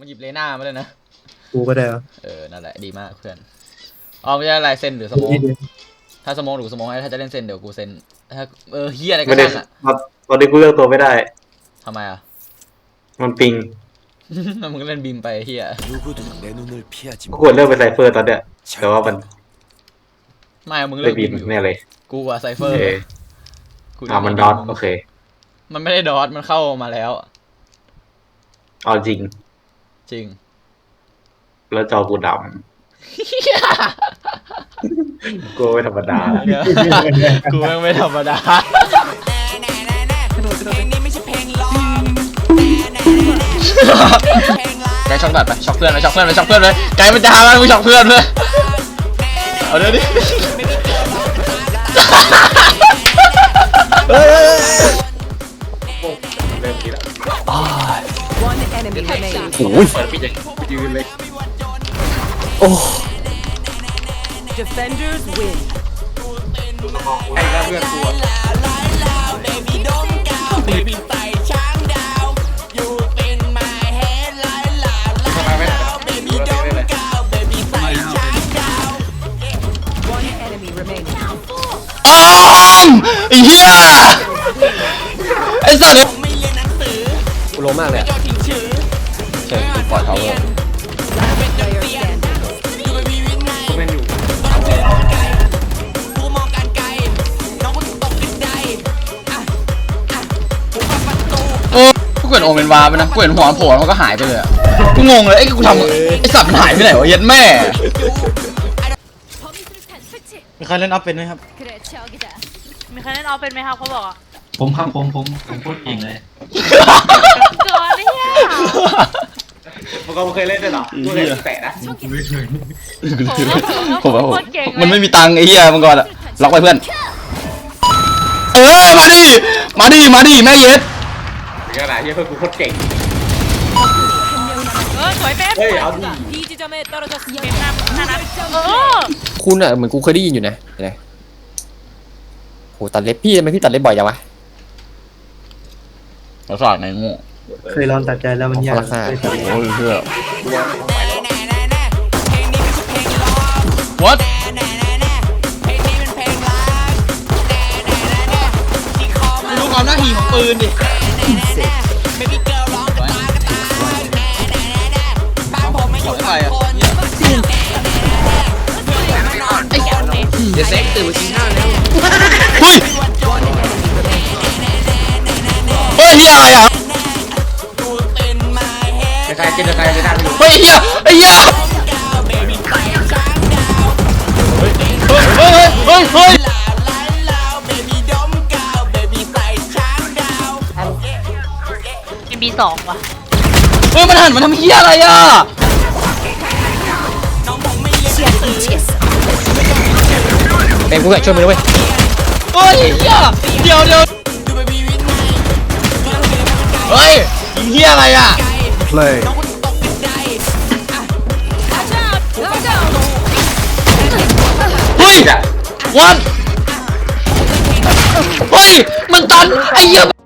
มันหยิบเลน่ามาเลยนะ กูก็ได้เหรอ เออ นั่นแหละ ดีมากเพื่อนอ๋อไม่ใช่อะไรเซนหรือสโมอง นี่ดิ ถ้าสโมองหรือสโมองถ้าจะเล่นเซนเดี๋ยวกูเซนถ้าเออเฮียอะไรก็ ไม่ได้ ช่างอะ ตอนนี้กูเลือกตัวไม่ได้ ทำไมอ่ะ มันปิง มึงเล่นบิมไปเฮีย 누구도 내 눈을 피하지 กูควรเลือกเป็นไซเฟอร์ตอนเนี้ยแต่ว่ามัน ไม่มึง ไม่ เล่น บิ บิ น มอยู่ แน่เลย กูอะไซเฟ เอ อร์ อ กู อ่ามันดอทโอเค มันไม่ได้ดอทมันเข้ามาแล้ว เอาจริง จริง แล้วจอกูดำกูไม่ธรรมดา เดี๋ยวกูแม่งไม่ธรรมดา ไกด์ช็อกแบบไปช็อกเพื่อนไปช็อกเพื่อนไปช็อกเพื่อนเลยไกด์มันจะหาว่ามึงช็อกเพื่อนเลยเอาเดี๋ยวดิ โอ้ยเปิดพี่จะยืนเลย Defenders win. ไอ้เพื่อนกูอะ One enemy remaining. อ้อมไอ้เหี้ยไอ้สัตว์กูล้มมากเลยอะ ห็นโอเมนวาไปนะกูเห็นหัวโผล่แล้วมันก็หายไปเลยอะกูงงเลยไอ้กูทำไอ้สัตว์มันหายไปไหนวะเย็ดแม่ มีใครเล่นอัพเป็นไหมครับ 그래 저기다 มีใครเล่นออฟเป็นไหมครับเขาบอกอ่ะ ผมครับผมผมผมโคตรเก่งเลย เกินเนี่ย มึงก็เคยเล่นด้วยเหรอกูเคยแตะนะ ผมว่าผม โคตรเก่งเลย มันไม่มีตังค์ไอ้เหี้ยมันก่อนอะล็อกไปเพื่อน เออมาดิ มาดิ มาดิ แม่เย็ด ถึงขนาดที่เพื่อนกูโคตรเก่ง เออสวยเป๊ะ เฮ้ยเอาดิ B 지점에 떨어졌습니다. เป็นหน้าหน้านัดเออ คุณอะเหมือนกูเคยได้ยินอยู่นะอะไรโหตัดเล็บพี่ทำไมพี่ตัดเล็บบ่อยจังวะ เราสอนในงู เคยลองตัดใจแล้วมันยาก โอ้ยเพื่อ what ดูความน่าหีของปืนดิของใครอ่ะ เดี๋ยวเซ็กตื่นมากินข้าวแล้วเฮ้ยเฮ้ยเฮียอะไรอะใครกินใครจะได้ไม่รู้เฮ้ยเฮียไอ้เฮีย บีสองว่ะเฮ้ยมันหันมาทำเฮียอะไรอะเต็มกูอยากช่วยมึงด้วยเฮ้ยเฮียเดี๋ยวเดี๋ยวเฮ้ยเฮียอะไรอะ play เฮ้ยวันเฮ้ย มันตันไอ้เหี้ย